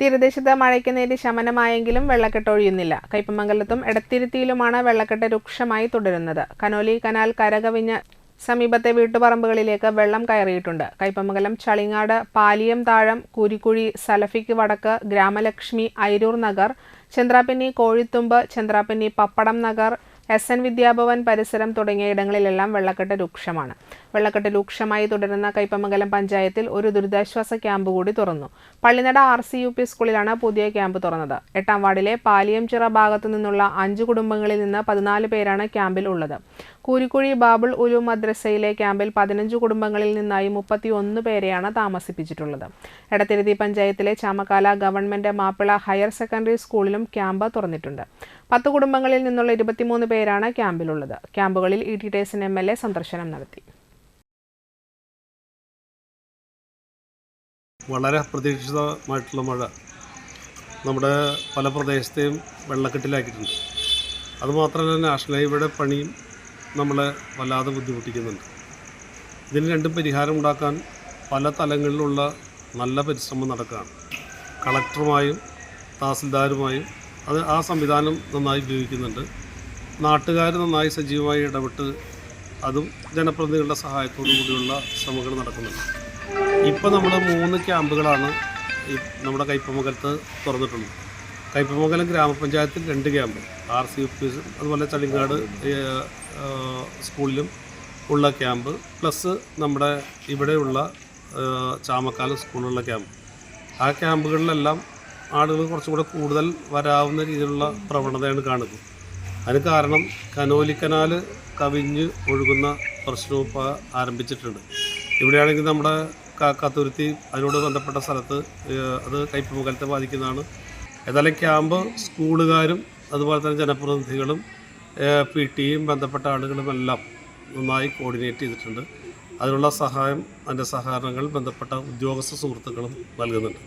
തീരദേശത്ത് മഴയ്ക്ക് നേരി ശമനമായെങ്കിലും വെള്ളക്കെട്ട് ഒഴിയുന്നില്ല. കയ്പമംഗലത്തും എടത്തിരുത്തിയിലുമാണ് വെള്ളക്കെട്ട് രൂക്ഷമായി തുടരുന്നത്. കനോലി കനാൽ കരകവിഞ്ഞ സമീപത്തെ വീട്ടുപറമ്പുകളിലേക്ക് വെള്ളം കയറിയിട്ടുണ്ട്. കയ്പമംഗലം ചളിങ്ങാട് പാലിയം താഴം കൂരിക്കുഴി സലഫിക്ക് വടക്ക് ഗ്രാമലക്ഷ്മി ഐരൂർ നഗർ ചന്ദ്രാപ്പിന്നി കോഴിത്തുമ്പ് ചന്ദ്രാപ്പിന്നി പപ്പടം നഗർ എസ് എൻ വിദ്യാഭവൻ പരിസരം തുടങ്ങിയ ഇടങ്ങളിലെല്ലാം വെള്ളക്കെട്ട് രൂക്ഷമാണ്. വെള്ളക്കെട്ട് രൂക്ഷമായി തുടരുന്ന കൈപ്പമംഗലം പഞ്ചായത്തിൽ ഒരു ദുരിതാശ്വാസ ക്യാമ്പ് കൂടി തുറന്നു. Pallinada R C U P സ്കൂളിലാണ് പുതിയ ക്യാമ്പ് തുറന്നത്. എട്ടാം വാർഡിലെ പാലിയംചിറ ഭാഗത്തു നിന്നുള്ള അഞ്ച് കുടുംബങ്ങളിൽ നിന്ന് പതിനാല് പേരാണ് ക്യാമ്പിൽ ഉള്ളത്. കൂരിക്കുഴി ബാബുൾ ഉലു മദ്രസയിലെ ക്യാമ്പിൽ പതിനഞ്ച് കുടുംബങ്ങളിൽ നിന്നായി മുപ്പത്തിയൊന്ന് പേരെയാണ് താമസിപ്പിച്ചിട്ടുള്ളത്. എടത്തിരുത്തി പഞ്ചായത്തിലെ Chamakkala government Mappila higher secondary സ്കൂളിലും ക്യാമ്പ് തുറന്നിട്ടുണ്ട്. പത്ത് കുടുംബങ്ങളിൽ നിന്നുള്ള ഇരുപത്തിമൂന്ന് പേരാണ് ക്യാമ്പിലുള്ളത്. ക്യാമ്പുകളിൽ E T Tyson M L A സന്ദർശനം നടത്തി. വളരെ അപ്രതീക്ഷിതമായിട്ടുള്ള മഴ നമ്മുടെ പല പ്രദേശത്തെയും വെള്ളക്കെട്ടിലാക്കിയിട്ടുണ്ട്. അതുമാത്രമല്ല നാഷണൽ ഹൈവേയുടെ പണിയും നമ്മളെ വല്ലാതെ ബുദ്ധിമുട്ടിക്കുന്നുണ്ട്. ഇതിന് രണ്ടും പരിഹാരം ഉണ്ടാക്കാൻ പല തലങ്ങളിലുള്ള നല്ല പരിശ്രമം നടക്കുകയാണ് കളക്ടറുമായും തഹസിൽദാരുമായും അത് ആ സംവിധാനം നന്നായി ഉപയോഗിക്കുന്നുണ്ട്. നാട്ടുകാർ നന്നായി സജീവമായി ഇടപെട്ട് അതും ജനപ്രതിനിധികളുടെ സഹായത്തോടു കൂടിയുള്ള ശ്രമങ്ങൾ നടക്കുന്നുണ്ട്. ഇപ്പോൾ നമ്മൾ മൂന്ന് ക്യാമ്പുകളാണ് നമ്മുടെ കൈപ്പമകലത്ത് തുറന്നിട്ടുള്ളത്. കയ്പമംഗലം ഗ്രാമപഞ്ചായത്തിൽ രണ്ട് ക്യാമ്പ് ആർ സി ഓഫീസും അതുപോലെ ചളിങ്ങാട് സ്കൂളിലും ഉള്ള ക്യാമ്പ് പ്ലസ് നമ്മുടെ ഇവിടെയുള്ള ചാമക്കാല സ്കൂളിലുള്ള ക്യാമ്പ്. ആ ക്യാമ്പുകളിലെല്ലാം ആളുകൾ കുറച്ചും കൂടെ കൂടുതൽ വരാവുന്ന രീതിയിലുള്ള പ്രവണതയാണ് കാണുന്നത്. അതിന് കാരണം കനോലി കനാൽ കവിഞ്ഞ് ഒഴുകുന്ന പ്രശ്നവും ഇപ്പോൾ ആരംഭിച്ചിട്ടുണ്ട്. ഇവിടെയാണെങ്കിൽ നമ്മുടെ കാക്കാത്തുരുത്തി കത്തുരുത്തി അതിനോട് ബന്ധപ്പെട്ട സ്ഥലത്ത് അത് കയ്പമുഖലത്തെ ബാധിക്കുന്നതാണ്. ഏതായാലും ക്യാമ്പ് സ്കൂളുകാരും അതുപോലെ തന്നെ ജനപ്രതിനിധികളും പി ടിയും ബന്ധപ്പെട്ട ആളുകളുമെല്ലാം നന്നായി കോർഡിനേറ്റ് ചെയ്തിട്ടുണ്ട്. അതിനുള്ള സഹായം അതിന്റെ സഹകരണങ്ങൾ ബന്ധപ്പെട്ട ഉദ്യോഗസ്ഥ സുഹൃത്തുക്കളും നൽകുന്നുണ്ട്.